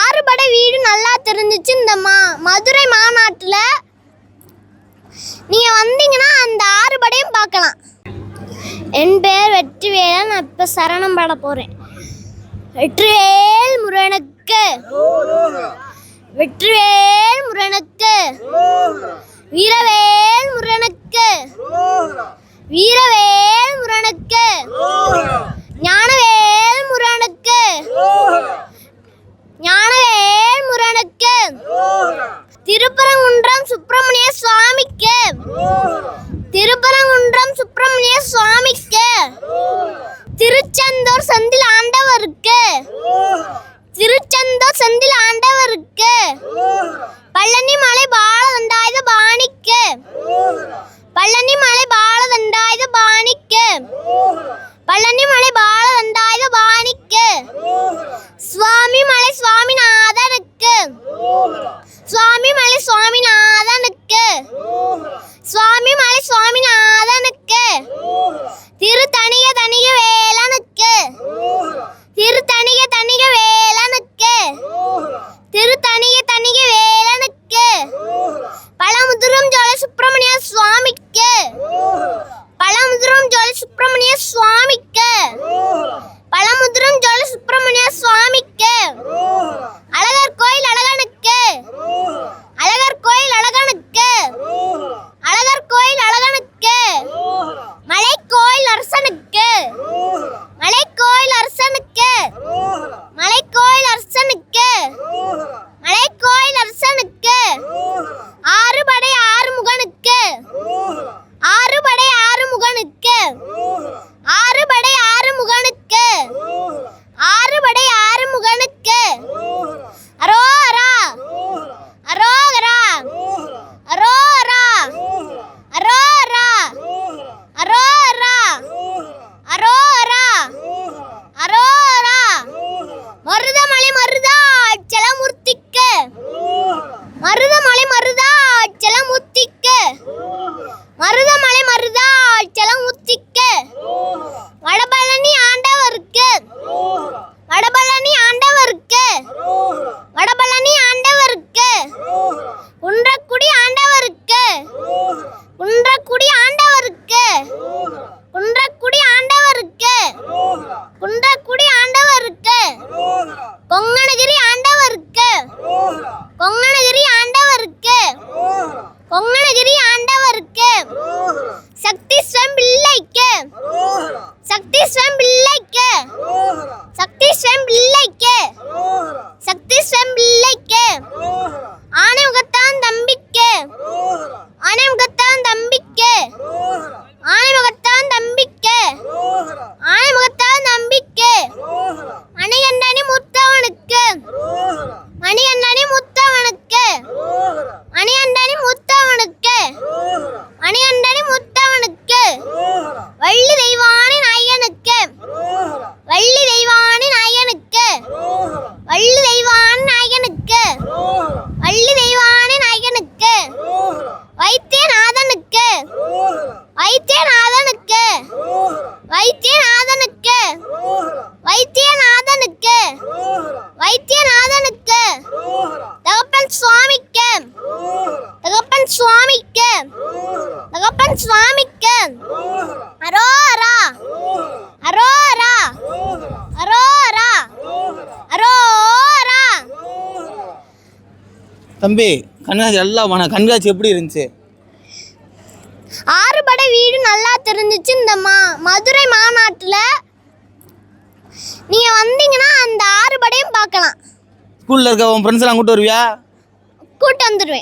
ஆறுபடை வீடு நல்லா தெரிஞ்சிச்சு. இந்த மா மதுரை மாநாட்டில் நீங்கள் வந்தீங்கன்னா அந்த ஆறுபடையும் பார்க்கலாம். என் பேர் வெற்றிவேல் நான் இப்போ சரணம் பாட போகிறேன் வெற்றிவேல் முரணக்கு வெற்றிவேல் முரணக்கு வீரவேல் முரணக்கு வீரவேல் திருப்பரங்குன்றம் சுப்பிரமணிய சுவாமிக்கு. திருப்பரங்குன்றம் சுப்பிரமணிய சுவாமிக்கு. ഒങ്ങണഗിരി வைத்தியநாதனுக்கு. வைத்தியநாதனுக்கு. வைத்தியநாதனுக்கு. தகப்பன் சுவாமிக்கு. தகப்பன் சுவாமிக்கு. தகப்பன் சுவாமிக்கு. அரோரா அரோரா அரோரா அரோரா தம்பி கண்காட்சி எல்லாம் கண்காட்சி எப்படி இருந்துச்சு? ஆ வீடு நல்லா தெரிஞ்சிச்சு இந்த மா மதுரை மாநாட்டில். நீங்கள் வந்தீங்கன்னா அந்த ஆறுபடையும் பார்க்கலாம். ஸ்கூலில் இருக்க உன் ஃப்ரெண்ட்ஸ்லாம் கூட்டு வருவியா? கூட்டு வந்துடுவேன்